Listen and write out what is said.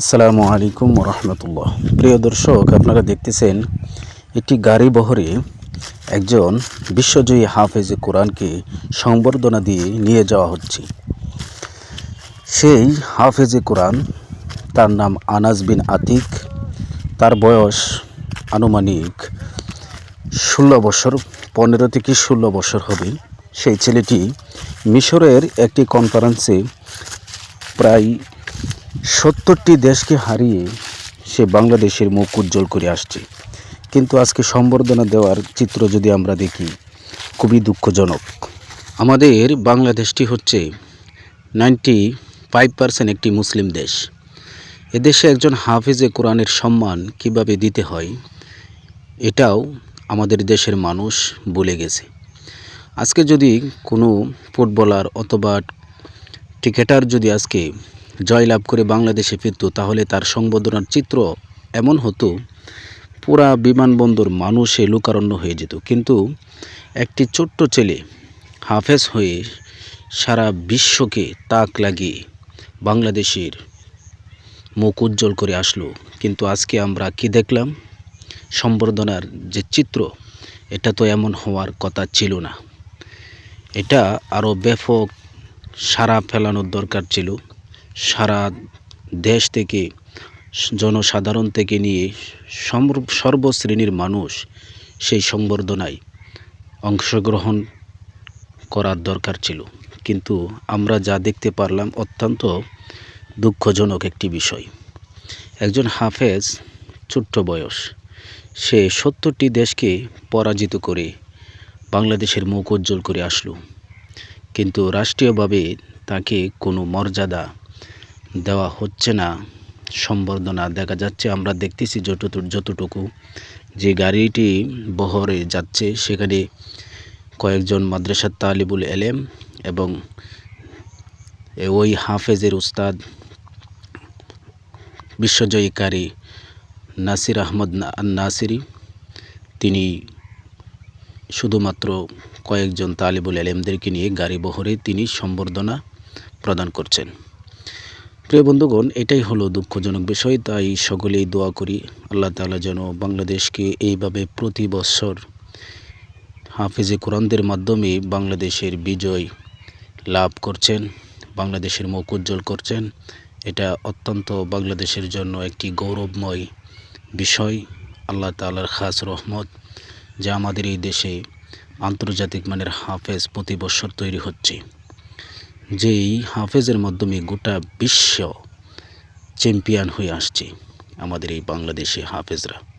আসসালামু আলাইকুম রহমতুল্লাহ প্রিয় দর্শক, আপনারা দেখতেছেন একটি গাড়ি বহরে একজন বিশ্বজয়ী হাফেজে কোরআনকে সংবর্ধনা দিয়ে নিয়ে যাওয়া হচ্ছে। সেই হাফেজে কোরআন, তার নাম আনাজ বিন আতিক, তার বয়স আনুমানিক ষোলো বছর, পনেরো থেকে ষোলো বছর হবে। সেই ছেলেটি মিশরের একটি কনফারেন্সে প্রায় সত্তরটি দেশকে হারিয়ে সে বাংলাদেশের মুখ উজ্জ্বল করে আসছে। কিন্তু আজকে সম্বর্ধনা দেওয়ার চিত্র যদি আমরা দেখি, খুবই দুঃখজনক। আমাদের বাংলাদেশটি হচ্ছে নাইনটি ফাইভ পার্সেন্ট একটি মুসলিম দেশ। এদেশে একজন হাফিজে কোরআনের সম্মান কীভাবে দিতে হয়, এটাও আমাদের দেশের মানুষ ভুলে গেছে। আজকে যদি কোনো ফুটবলার অথবা ক্রিকেটার যদি আজকে জয়লাভ করে বাংলাদেশে ফিরত, তাহলে তার সংবর্ধনার চিত্র এমন হতো, পুরা বিমানবন্দর মানুষে লোকারণ্য হয়ে যেত। কিন্তু একটি ছোট্ট ছেলে হাফেজ হয়ে সারা বিশ্বকে তাক লাগিয়ে বাংলাদেশের মুখ উজ্জ্বল করে আসলো। কিন্তু আজকে আমরা কি দেখলাম? সম্বর্ধনার যে চিত্র, এটা তো এমন হওয়ার কথা ছিল না। এটা আরও ব্যাপক সারা ফেলানোর দরকার ছিল। সারা দেশ থেকে, জনসাধারণ থেকে নিয়ে সর্বশ্রেণীর মানুষ সেই সংবর্ধনায় অংশগ্রহণ করার দরকার ছিল। কিন্তু আমরা যা দেখতে পারলাম অত্যন্ত দুঃখজনক একটি বিষয়। একজন হাফেজ, ছোট্ট বয়স, সে সত্তরটি দেশকে পরাজিত করে বাংলাদেশের মুখ উজ্জ্বল করে আসলো। কিন্তু রাষ্ট্রীয়ভাবে তাকে কোনো মর্যাদা দেওয়া হচ্ছে না, সম্বর্ধনা দেখা যাচ্ছে। আমরা দেখতেছি যতটুকু যতটুকু যে গাড়িটি বহরে যাচ্ছে, সেখানে কয়েকজন মাদ্রাসার তালিবুল এলেম এবং ওই হাফেজের উস্তাদ, বিশ্বজয়ীকারী নাসির আহমদ নাসিরি, তিনি শুধুমাত্র কয়েকজন তালিবুল এলেমদেরকে নিয়ে গাড়ি বহরে তিনি সম্বর্ধনা প্রদান করছেন। প্রিয় বন্ধুগণ, এটাই হলো দুঃখজনক বিষয়, তাই সকলেই দোয়া করি আল্লাহ তাআলা যেন বাংলাদেশকে এইভাবে প্রতি বছর হাফিজে কোরআনদের মাধ্যমে বাংলাদেশের বিজয় লাভ করছেন, বাংলাদেশের মুখ উজ্জ্বল করছেন। এটা অত্যন্ত বাংলাদেশের জন্য একটি গৌরবময় বিষয়, আল্লাহ তাআলার খাস রহমত যে আমাদের এই দেশে আন্তর্জাতিক মানের হাফেজ প্রতি বছর তৈরি হচ্ছে। যেই হাফেজের মাধ্যমে গোটা বিশ্ব চ্যাম্পিয়ন হয়ে আসছে আমাদের এই বাংলাদেশে হাফেজরা।